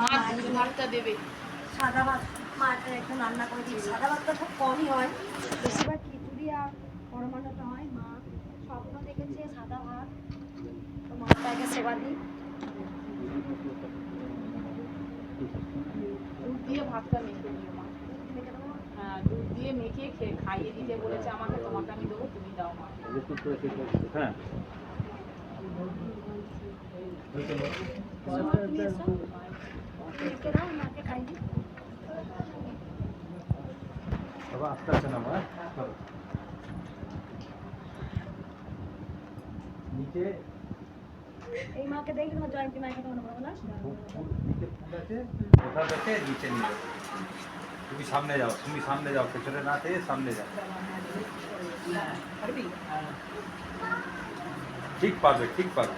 ভাতটা দেবে। সাদা ভাত। মায়ের একটু রান্না করে দিই সাদা ভাতটা খুব কমই হয়। বেশিরভাগ খিচুড়ি আর পরমান্নটা হয় মা। স্বপ্ন দেখেছে সাদা ভাত। তো মাটাকে সেবা দিই। দুধ দিয়ে ভাতটা মেখে দিও মা। হ্যাঁ দুধ দিয়ে মেখে খেয়ে খাইয়ে দিতে বলেছে আমাকে তোমাকে আমি দেবো তুমি দাও মা। হ্যাঁ। হ্যাঁ? চলো। নিচে এই মাকে দেখি তোমার জয়ন্তী মাকে তোমার বলো না? ফুল ফুল নিচে ফুল আছে কোথা থেকে নিচে নিয়ে তুমি সামনে যাও তুমি সামনে যাও পেছনে না থেকে সামনে যাও। ঠিক পাবে ঠিক পাবে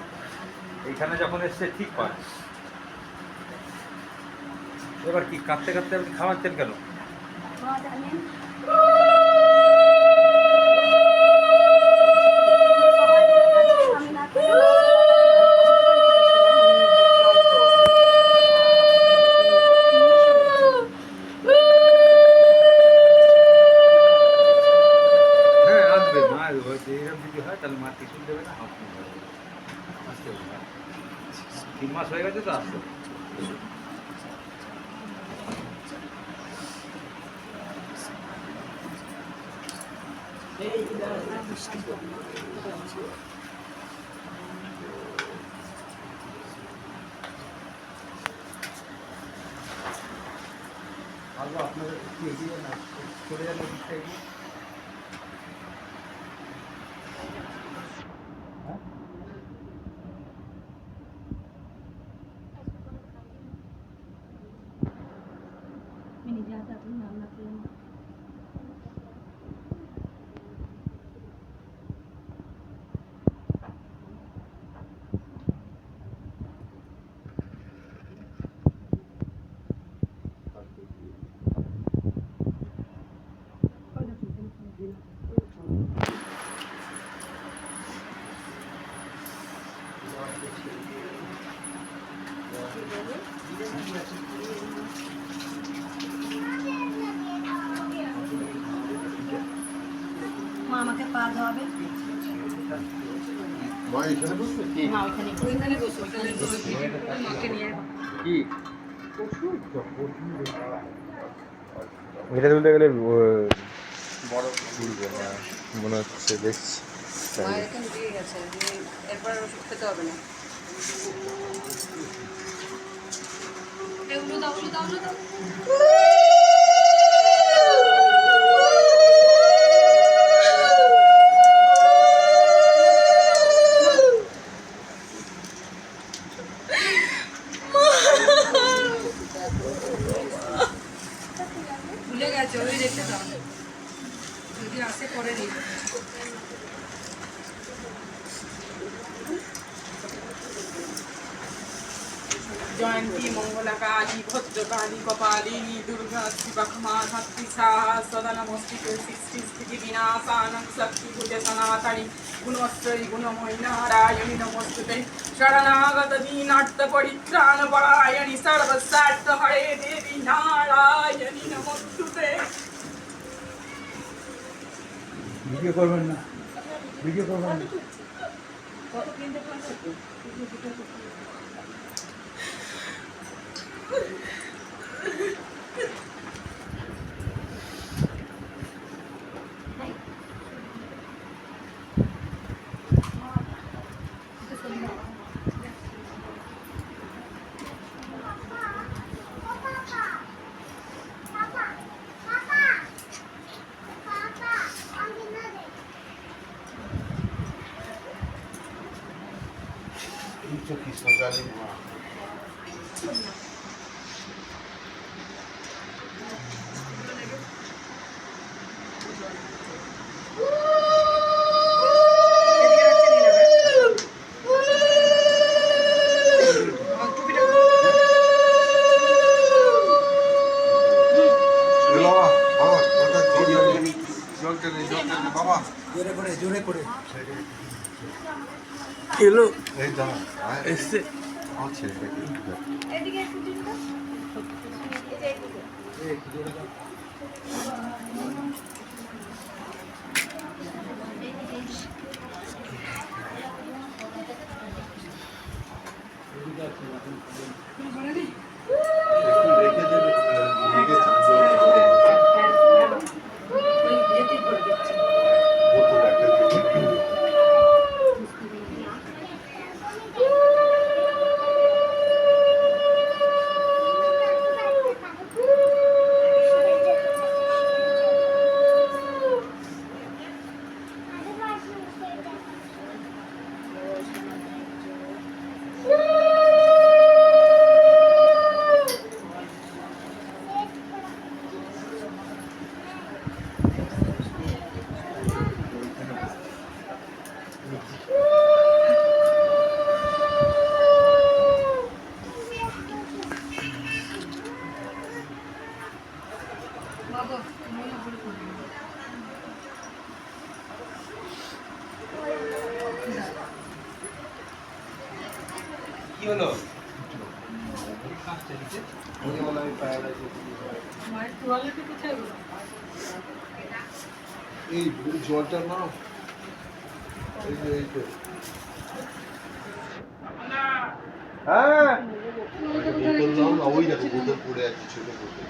এইখানে যখন এসছে ঠিক পাবে এবার কি কাঁদতে কাঁদতে আপনি খাওয়াচ্ছেন কেন? আপনাদের চলে যান এদিকটা এগিয়ে হ্যাঁ আমি নিজে হাতে এখন রান্না করলাম মা আমাকে পা ধোয়াবে? মা এখানে বসবে? কি? না ওইখানে ওইখানে বসো ওইখানে বসো। মাকে নিয়ে কি? এটা তুলতে গেলে বড় তুলবে না মনে হচ্ছে দেখছি এরপর ওষুধ খেতে হবে না। এগুলো দাও ওগুলো দাও ওগুলো দাও ভুলে জয়ন্তী মঙ্গলা কালী ভদ্রকালী কপালিনী দুর্গা শিবক্ষমা ধাত্রী সাহা সদা সৃষ্টি স্থিতি বিনাশানং শক্তি ভুজে সনাতনী গুণশ্রী গুণময়ী নারায়ণী নমস্তুতে শরণাগত দীনার্থ পরিত্রাণ পরায়ণী সর্বস্বার্থ হরে দেবী নারায়ণী নমস্তুতে ভিডিও করবেন না। ভিডিও করবেন না কিছু কৃষ্ণ জানি মা এদিকে রাখছে নিয়ে নেবে আমার টুপিটা এ বাবা বাবা ওটা জল টেনে জল টেনে জল টেনে বাবা জোরে করে জোরে করে। এলো? এই দাঁড়া এসছে। ছেলেটাকে এদিকে একটু দিন তো। এই জোরে দাও। এদিকে এই জলটা নাও। এই যে এই যে। হ্যাঁ। বোতল ওই দেখো বোতল পড়ে আছে ছোট বোতল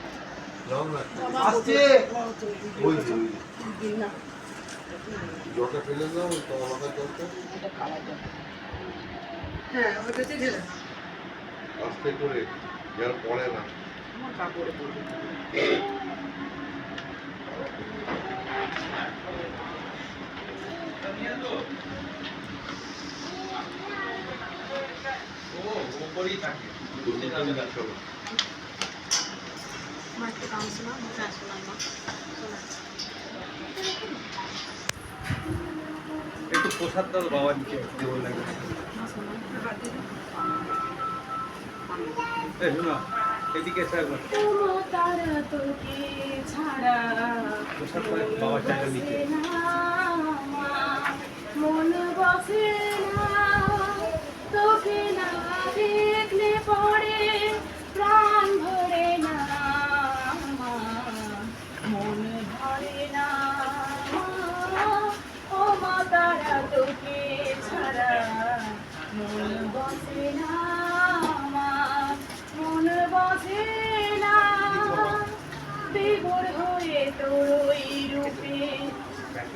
আসছে ওই যে। ওই জলটা ফেলে দাও জলটা। হ্যাঁ কাছে ঢেলে আস্তে করে পড়ে না। বোতলটা নিয়ে চলো মা একটু কাম শোনা মুখে আসো না মা একটু প্রসাদ দাও বাবা নিচে দেবো লাগে এই শোনো। এদিকে এসে একবার তারা তোকে ছাড়া প্রসাদ করে বাবা চাইলে নিচে। মন বসে না। তোকে না দেখলে পরে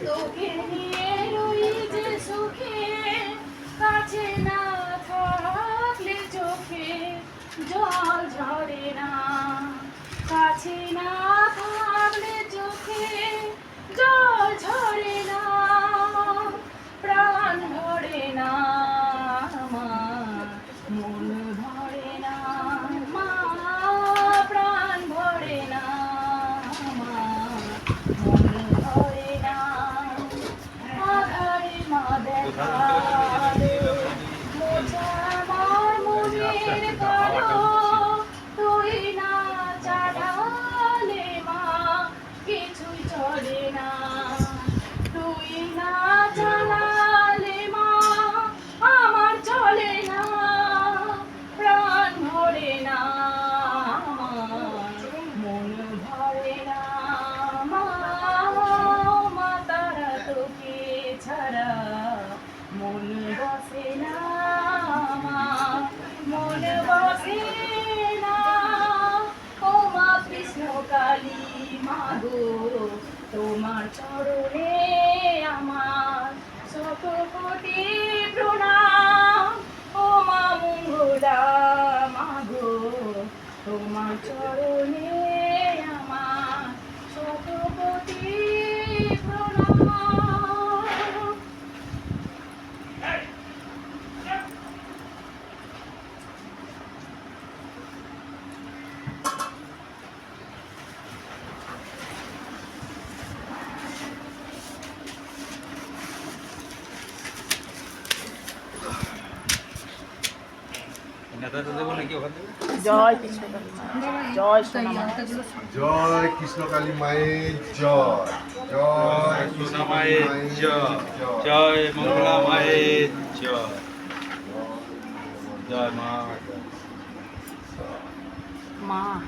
তোকে নিয়ে রই যে সুখে কাছে না থাকলে চোখে জল ঝরে না। কাছে না থাকলে চোখে জল ঝরে না প্রাণ ভরে না মন ভরে না মা প্রাণ ভরে না আমার, জয় কৃষ্ণ জয় জয় কৃষ্ণকালী মায়ের জয়। জয় কৃষ্ণ মায়ের জয়। জয় মঙ্গলা মায়ের জয়। জয় মা। মা।